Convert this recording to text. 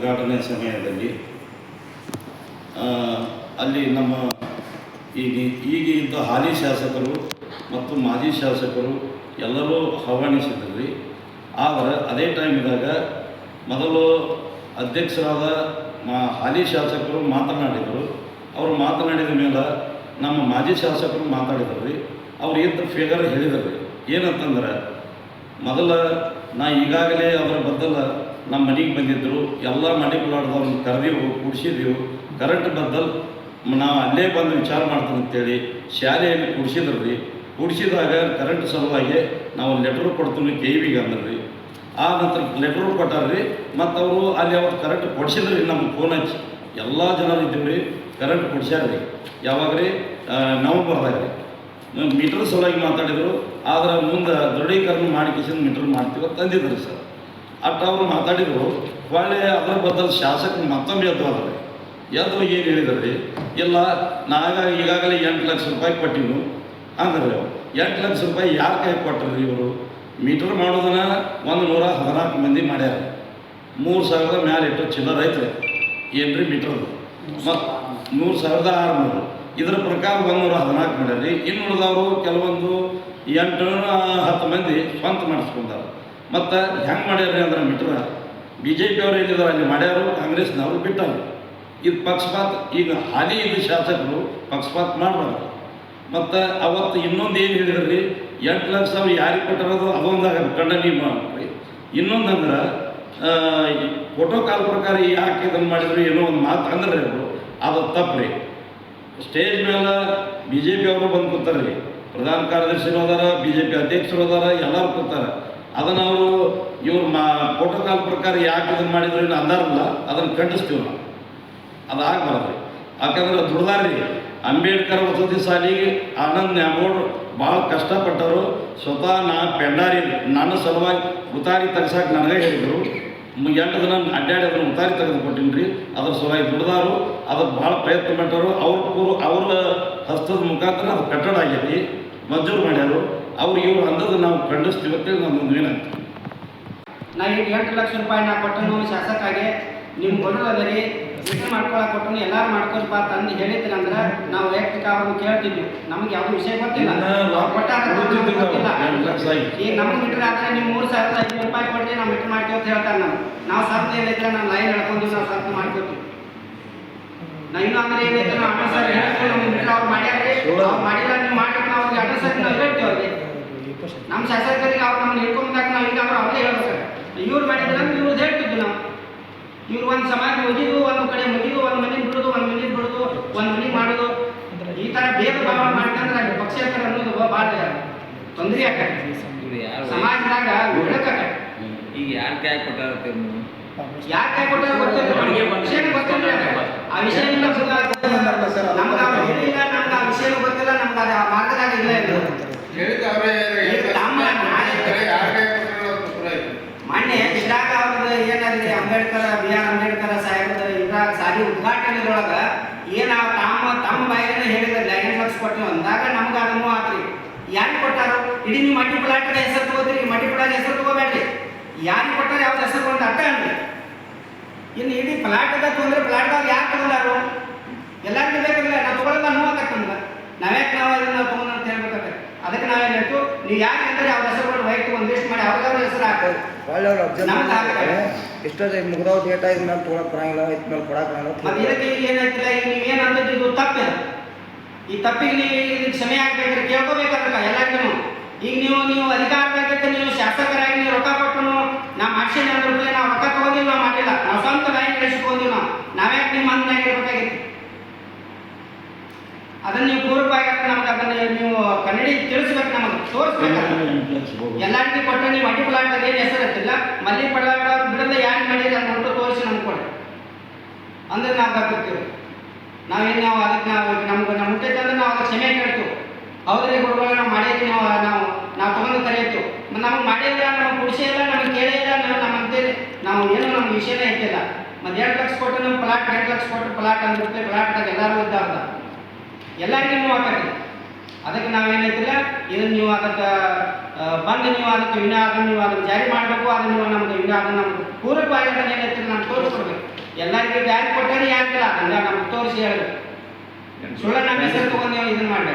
ಉದ್ಘಾಟನೆ ಸಮಯದಲ್ಲಿ ಅಲ್ಲಿ ನಮ್ಮ ಈಗ ಈಗ ಹಾಲಿ ಶಾಸಕರು ಮತ್ತು ಮಾಜಿ ಶಾಸಕರು ಎಲ್ಲರೂ ಆಹ್ವಾನಿಸಿದ್ರು ರೀ ಆದರೆ ಅದೇ ಟೈಮಿದಾಗ ಮೊದಲು ಅಧ್ಯಕ್ಷರಾದ ಮಾ, ಹಾಲಿ ಶಾಸಕರು ಮಾತನಾಡಿದರು. ಅವರು ಮಾತನಾಡಿದ ಮೇಲೆ ನಮ್ಮ ಮಾಜಿ ಶಾಸಕರು ಮಾತಾಡಿದರು ರೀ ಅವ್ರು ಇದ್ದ ಫಿಗರ್ ಹೇಳಿದರು ರೀ ಏನಂತಂದ್ರೆ, ಮೊದಲ ನಾ ಈಗಾಗಲೇ ಅದರ ಬದ್ದಲ ನಮ್ಮ ಮನೆಗೆ ಬಂದಿದ್ದರು ಎಲ್ಲ ಮನೆ ಪ್ಲಾಟ್ದವ್ರನ್ನ ಕರೆದೀವು ಕೂಡಿಸಿದೆವು. ಕರೆಂಟ್ ಬದ್ದಲ್ ನಾವು ಅಲ್ಲೇ ಬಂದು ವಿಚಾರ ಮಾಡ್ತೀವಿ ಅಂತೇಳಿ ಶಾಲೆಯಲ್ಲಿ ಕೂಡಿಸಿದ್ರು ರೀ ಕುಡಿಸಿದಾಗ ಕರೆಂಟ್ ಸಲುವಾಗಿ ನಾವು ಲೆಟ್ರ್ ಕೊಡ್ತೀವಿ ಕೆ ವಿಗೆ ಅಂದ್ರೆ ರೀ ಆ ನಂತರ ಲೆಟ್ರ್ ಕೊಟ್ಟಾರ್ರಿ ಮತ್ತು ಅವರು ಅಲ್ಲಿ ಅವ್ರು ಕರೆಂಟ್ ಕೊಡ್ಸಿದ್ರು ರೀ ನಮ್ಮ ಫೋನ್ ಹಚ್ಚಿ. ಎಲ್ಲ ಜನರು ಇದ್ದೀವಿ ರೀ ಕರೆಂಟ್ ಕೊಡ್ಸ್ಯಾರ ರೀ ಯಾವಾಗ ರೀ ನವಂಬರ್ದಾಗ ರೀ ಮೀಟ್ರ್ ಸಲುವಾಗಿ ಮಾತಾಡಿದರು, ಆದ್ರೆ ಮುಂದೆ ದೃಢೀಕರಣ ಮಾಡಿ ಕಿಸಿದ ಮೀಟ್ರ್ ಮಾಡ್ತೀವಿ ತಂದಿದ್ರು ಸರ್. ಅಟ್ ಅವರು ಮಾತಾಡಿದರು, ಒಳ್ಳೆ ಅದರ ಬದಲು ಶಾಸಕ ಮತ್ತೊಮ್ಮೆ ಎದ್ದು ಅದ್ರಿ ಎದ್ದು ಏನು ಹೇಳಿದ್ರಿ? ರೀ ಇಲ್ಲ ನಾಗ ಈಗಾಗಲೇ ಎಂಟು ಲಕ್ಷ ರೂಪಾಯಿ ಕೊಟ್ಟಿದ್ದು. ಅಂದ್ರೆ ಎಂಟು ಲಕ್ಷ ರೂಪಾಯಿ ಯಾರ ಕೈ ಕೊಟ್ಟರು ಇವರು? ಮೀಟರ್ ಮಾಡೋದನ್ನ ಒಂದು ನೂರ ಹದಿನಾಲ್ಕು ಮಂದಿ ಮಾಡ್ಯಾರ. ಮೂರು ಸಾವಿರದ ಮ್ಯಾಲೆ ಇಟ್ಟು ಚಿಲ್ಲರ್ ಐತ್ರಿ, ಏನ್ರಿ ಮೀಟರ್ದು? ಮತ್ತು ಮೂರು ಸಾವಿರದ ಆರುನೂರು. ಇದರ ಪ್ರಕಾರ ಒಂದೂರ ಹದಿನಾಲ್ಕು ಮಾಡ್ಯಾರ ಇನ್ನು ಉಳಿದವರು ಕೆಲವೊಂದು ಎಂಟು ಹತ್ತು ಮಂದಿ ಸ್ವಂತ ಮಾಡಿಸ್ಕೊಂಡಾರ. ಮತ್ತು ಹೆಂಗೆ ಮಾಡ್ಯಾರ್ರಿ ಅಂದ್ರೆ ಬಿಟ್ರೆ ಬಿ ಜೆ ಪಿ ಅವರು ಏನಿದ್ರು ಅಲ್ಲಿ ಮಾಡ್ಯಾರು, ಕಾಂಗ್ರೆಸ್ನವರು ಬಿಟ್ಟರು ಇದು ಪಕ್ಷಪಾತ, ಈಗ ಹಾಲಿ ಇದು ಶಾಸಕರು ಪಕ್ಷಪಾತ ಮಾಡಬಾರ್ದು. ಮತ್ತು ಅವತ್ತು ಇನ್ನೊಂದು ಏನು ಹೇಳಿದ್ರಿ, ಎಂಟು ಲಕ್ಷ ಅವ್ರು ಯಾರಿಗೆ ಕೊಟ್ಟಿರೋದು ಅದೊಂದಾಗ ಖಂಡನೆ ಮಾಡ್ರಿ. ಇನ್ನೊಂದು ಅಂದ್ರೆ ಫೋಟೋ ಕಾಲ್ ಪ್ರಕಾರ ಯಾಕೆ ಇದನ್ನು ಮಾಡಿದ್ರು ಏನೋ ಒಂದು ಮಾತು ಅಂದ್ರೆ ಅವರು, ಅದು ತಪ್ಪು ರೀ ಸ್ಟೇಜ್ ಮೇಲೆ ಬಿ ಜೆ ಪಿ ಅವರು ಬಂದು ಕೂತಾರೆ ರೀ ಪ್ರಧಾನ ಕಾರ್ಯದರ್ಶಿರು ಅದಾರ ಬಿ ಜೆ ಪಿ ಅಧ್ಯಕ್ಷರು ಅದಾರ, ಎಲ್ಲರೂ ಕೂತಾರೆ. ಅದನ್ನು ಅವರು ಇವ್ರು ಮಾ ಪ್ರೋಟೋಕಾಲ್ ಪ್ರಕಾರ ಯಾಕೆ ಇದನ್ನು ಮಾಡಿದ್ರು ಇಲ್ಲ. ಅಂದಾರಲ್ಲ ಅದನ್ನು ಖಂಡಿಸ್ತೀವಿ ನಾವು. ಅದು ಆಗಬಾರ್ದು ಯಾಕಂದ್ರೆ ದುಡ್ದಾರಿ ಅಂಬೇಡ್ಕರ್ ವಸತಿ ಸಾಲಿಗೆ ಆನಂದ್ ನ್ಯಾಮೋಡ್ ಭಾಳ ಕಷ್ಟಪಟ್ಟರು. ಸ್ವತಃ ನಾ ಪೆಂಡಾರಿ ನನ್ನ ಸಲುವಾಗಿ ಉತಾರಿ ತೆಗ್ಸಕ್ಕೆ ನನಗೆ ಹೇಳಿದರು. ಎಂಟು ದಿನ ಅಡ್ಡಾಡಿ ಅದನ್ನು ಉತಾರಿ ತೆಗೆದುಕೊಟ್ಟಿನಿ ರೀ ಅದ್ರ ಸಲುವಾಗಿ ದುಡ್ದಾರು. ಅದಕ್ಕೆ ಭಾಳ ಪ್ರಯತ್ನ ಪಟ್ಟರು. ಅವ್ರ ಅವ್ರ ಹಸ್ತದ ಮುಖಾಂತರ ಅದು ಕಟ್ಟಡ ಆಗೈತಿ. ಮಂಜೂರು ಮಾಡ್ಯಾರು. ಅವ್ರು ಇವ್ರು ಅಂದದ್ದು ನಾವು ಖಂಡಿಸ್ತೀವಿ ಅಂತೇಳಿ ಮುಂದೆ ವಿನಂತಿ ನಾ ಈಗ ಎಂಟು ಲಕ್ಷ ರೂಪಾಯಿ ನಾ ಕೊಟ್ಟನು ಶಾಸಕಾಗೆ ನಿಮ್ಮ ಬಡವರು ಅದರಿ ರಿಟರ್ನ್ ಮಾಡ್ಕೊಳಕ್ ಕೊಟ್ಟನು ಎಲ್ಲಾರು ಮಾಡ್ಕೊಳ್ಪ ತಂದು ಹೇಳಿದ್ರಿ ಅಂದ್ರೆ ನಾವು ವೈಯಕ್ತಿಕ ಅವ್ರನ್ನ ಕೇಳ್ತಿದ್ವಿ ನಮ್ಗೆ ಯಾವ್ದು ವಿಷಯ ಗೊತ್ತಿಲ್ಲ. ಗೊತ್ತಿಲ್ಲ. ಈಗ ನಮ್ಗೆ ಮೀಟರ್ ಆದ್ರೆ ನೀವು ಮೂರು ಸಾವಿರದ ಐನೂರು ರೂಪಾಯಿ ಕೊಡ್ತೀವಿ ನಾವು ಮೀಟರ್ ಮಾಡ್ತೀವಿ ಅಂತ ಹೇಳ್ತಾರೆ ನಾವು ನಾವು ಸಾಧ್ಯ ಏನಿದ್ರೆ ನಾನು ಲೈನ್ ಹೇಳ್ಕೊಂಡು ನಾವು ಸಾಧ್ಯ ಮಾಡ್ಕೊತೀವಿ. ನಾ ಇನ್ನೂ ಅಂದ್ರೆ ಏನೈತೆ ನಾವು ಅಡ್ರೆಸ್ ಸರ್ ಹೇಳ್ತೀವಿ ನಮ್ಮ ಮೀಟರ್ ಅವ್ರು ಮಾಡ್ಯಾರ ಅವ್ರು ಮಾಡಿಲ್ಲ ನೀವು ಮಾಡಿದ್ರೆ ನಾವು ಅವ್ರಿಗೆ ಅಡ್ರೆಸ್ ಸರ್ ನಾವು ಹೇಳ್ತೀವಿ ಅವ್ರಿಗೆ ನಮ್ಮ ಶಾಸಕರಿಗೆ ಅವ್ರು ನಮ್ಮನ್ನ ಹಿಡ್ಕೊಂಡಾಗ ನಾವು ಈಗ ಅವ್ರು ಅವ್ರೇ ಹೇಳ್ಬೇಕು ಇವ್ರು ಮಾಡಿದ್ರೆ ಇವ್ರು ಹೇಳ್ತಿದ್ವಿ ನಾವು ಇವ್ರು ಒಂದು ಸಮಾಜ ಮುಗಿದು ಒಂದು ಕಡೆ ಮುಗಿದು ಒಂದು ಮನೆ ಬಿಡುದು ಒಂದು ಮನೆ ಬಿಡುದು ಒಂದು ಮನೆ ಮಾಡೋದು. ಈ ತರ ಭೇದ ಭಾವ ಮಾಡ್ಕಂದ್ರೆ ಪಕ್ಷೇತರ ಅನ್ನೋದು ಭಾಳ ತೊಂದರೆ ಆಕತ್ತೆ ಸಮಾಜದಾಗ ಬೆಳಕಾಕತ್ತೆ ಈಗ ಯಾರು ಕೈ ಕೊಟ್ಟಾರ ಯಾಕೆ ಕೈ ಕೊಟ್ಟಾರ ಗೊತ್ತಿಲ್ಲ. ವಿಷಯನೇ ಗೊತ್ತಿಲ್ಲ ಆ ವಿಷಯ ಇಲ್ಲ ನಮ್ಗೆ ಅವ್ರು ಹೇಳಿಲ್ಲ ನಮ್ಗೆ ಆ ವಿಷಯ ಗೊತ್ತಿಲ್ಲ ನಮ್ಗೆ ಅದು ಆ ಮಾರ್ಗದಾಗ ಇಲ್ಲ ತಮ್ಮ ಮೊನ್ನೆ ಇದ್ರಾಗ ಅವ್ರದ್ದು ಏನಂದ್ರೆ ಅಂಬೇಡ್ಕರ್ ಸಾಲಿ ಉದ್ಘಾಟನೆದೊಳಗ ಏನ ತಮ್ಮ ತಮ್ಮ ಬಾಯಿಗೆ ಹೇಳಿದ ಲೈನ್ ಲಕ್ಷ ಕೊಟ್ಟು ಅಂದಾಗ ನಮ್ಗೆ ಅದನ್ನು ಆತ್ರಿ. ಯಾರು ಕೊಟ್ಟಾರು? ಇಡೀ ನೀವು ಮಟ್ಟಿ ಪ್ಲಾಟ್ನ ಹೆಸರು ತಗೋತೀರಿ ಮಟ್ಟಿ ಪ್ಲಾಟ್ ಹೆಸರು ತಗೋಬೇಡ್ರಿ. ಯಾರಿಗೆ ಕೊಟ್ಟಾರ ಯಾವ್ದು ಹೆಸರು ಒಂದು ಅರ್ಥ ಅನ್ರಿ ಇನ್ನು ಇಡೀ ಪ್ಲಾಟ್ದ ತೊಂದ್ರೆ ಪ್ಲಾಟ್ದಾಗ ಯಾರು ತಗೊಂಡಾರು? ಎಲ್ಲರಿಗೂ ಬೇಕಲ್ಲ ನಾವು ತಗೊಳ್ಳೋದ ನೋವಾಗತ್ತೆ ನಮ್ಗೆ. ನಾವ್ಯಾಕೆ ನಾವು ಅದನ್ನ ನಾವು ತಗೊಂಡು ಅಂತ ಹೇಳ್ಬೇಕಾದ್ರೆ ಅದಕ್ಕೆ ಹೇಳ್ತು ನೀವು ಯಾಕೆ ಅಂದ್ರೆ ಅವ್ರ ಹೆಸರುಗಳು ವೈಯಕ್ತಿಕ ಒಂದು ಲಿಸ್ಟ್ ಮಾಡಿ ಅವ್ರಿಗವ್ರ ಹೆಸರು ಹಾಕೋದು ಒಳ್ಳೆಯವ್ರು ನಮ್ಗೆ ಎಷ್ಟೊತ್ತು ಮುಗ್ದಾವ್ ಡೇಟ್ ಆಯ್ತು ಮೇಲೆ ತೊಗೊಳಕ್ ಬರಂಗಿಲ್ಲ ಇದ್ ಮೇಲೆ ಕೊಡಕ್ ಬರಂಗಿಲ್ಲ ಇದಕ್ಕೆ ಈಗ ಏನಾಯ್ತಿಲ್ಲ ಈಗ ನೀವು ಏನು ಅಂದದ್ದು ಇದು ತಪ್ಪಿದೆ ಈ ತಪ್ಪಿಗೆ ನೀವು ಇದಕ್ಕೆ ಕ್ಷಮೆ ಆಗ್ಬೇಕ್ರಿ ಕೇಳ್ಕೋಬೇಕಲ್ಲ ಎಲ್ಲರಿಗೂ ಈಗ ನೀವು ನೀವು ಅಧಿಕಾರದಾಗಿದ್ದ ನೀವು ಶಾಸಕರಾಗಿ ನೀವು ರೊಕ್ಕ ಕೊಟ್ಟು ನಮ್ಮ ಮಾಡ್ಸೇನೆ ಅಂದ್ರೆ ರೂಪಾಯಿ ನಾವು ರೊಕ್ಕ ತಗೊಂಡಿಲ್ಲ ನಾವು ಮಾಡಿಲ್ಲ ನಾವು ಸ್ವಂತ ಲೈನ್ ನಡೆಸ್ಕೊಂಡಿವಿ ನಾವು ನಾವ್ಯಾಕೆ ನಿಮ್ಮ ಮಂದಿನಾಗ ಇರ್ಬೇಕಾಗಿತ್ತು ಅದನ್ನ ನೀವು ಪೂರ್ವವಾಗಿ ನಮ್ಗೆ ಅದನ್ನ ನೀವು ಕನ್ನಡಿ ತಿಳಿಸ್ಬೇಕು ನಮಗೆ ತೋರಿಸ್ಬೇಕು ಎಲ್ಲ ರೀತಿ ಕೊಟ್ಟರೆ ನೀವು ಅಡ್ಡಿ ಪ್ಲಾಟ್ದಾಗ ಏನು ಹೆಸರು ಇರ್ತಿಲ್ಲ ಮಲ್ಲಿ ಪಡಾಟ ಬಿಡದ ಯಾರು ಮಾಡಿದ್ರೆ ಅಂತ ಹೊರಟು ತೋರಿಸಿ ನಮ್ಗೆ ಕೊಡಿ. ಅಂದ್ರೆ ನಾವು ಬರ್ತಿರ್ತೀವಿ. ನಾವೇನು ನಾವು ಅದಕ್ಕೆ ನಾವು ನಮ್ಗೆ ನಮ್ಮ ಮುಟ್ಟೈತೆ ಅಂದ್ರೆ ನಾವು ಅದಕ್ಕೆ ಕ್ಷಮೆ ಕೇಳ್ತೀವಿ. ಅವ್ರಿಗೆ ಕೊಡುವಾಗ ನಾವು ಮಾಡಿದ್ವಿ ನಾವು ನಾವು ನಾವು ತಗೊಂಡು ಕರೆಯುತ್ತು ನಮ್ಗೆ ಮಾಡಿಲ್ಲ ನಮ್ಗೆ ಕುಡಿಸೇ ಇಲ್ಲ ನಮ್ಗೆ ಕೇಳೇ ಇಲ್ಲ ನಾವು ನಮ್ಮ ಅಂತೇಳಿ ನಾವು ಏನು ನಮ್ಮ ವಿಷಯನೇ ಇಟ್ಟಿಲ್ಲ. ಮತ್ತೆ ಎರಡು ಲಕ್ಷ ಕೊಟ್ಟು ನಮ್ಮ ಪ್ಲಾಟ್ ಎರಡು ಲಕ್ಷ ಕೊಟ್ಟು ಪ್ಲಾಟ್ ಅಂದ್ಬಿಟ್ಟು ಪ್ಲಾಟ್ದಾಗ ಎಲ್ಲರೂ ಇದ್ದಾವ್ದ ಎಲ್ಲರಿಗೂ ನೀವು ಹಾಕಿ ಅದಕ್ಕೆ ನಾವೇನೈತಿಲ್ಲ ಇದನ್ನು ನೀವು ಅದಕ್ಕೆ ಬಂದು ನೀವು ಅದಕ್ಕೆ ವಿನ ಅದನ್ನು ನೀವು ಅದನ್ನು ಜಾರಿ ಮಾಡಬೇಕು, ಅದನ್ನು ನೀವು ನಮ್ಗೆ ವಿನ ಅದನ್ನು ನಮ್ಗೆ ಪೂರಕವಾಗಿ ಅದನ್ನು ಏನೈತಿ ನಾನು ತೋರಿಸ್ಕೊಡ್ಬೇಕು. ಯಾರಿಗೆ ಕೊಟ್ಟರೆ ಯಾಕಿಲ್ಲ ಅದನ್ನ ನಮ್ಗೆ ತೋರಿಸಿ ಹೇಳಿ ಸುಳ್ಳ ನಮ್ಮ ಹೆಸರು ತಗೊಂಡು ನೀವು ಇದನ್ನು ಮಾಡಿ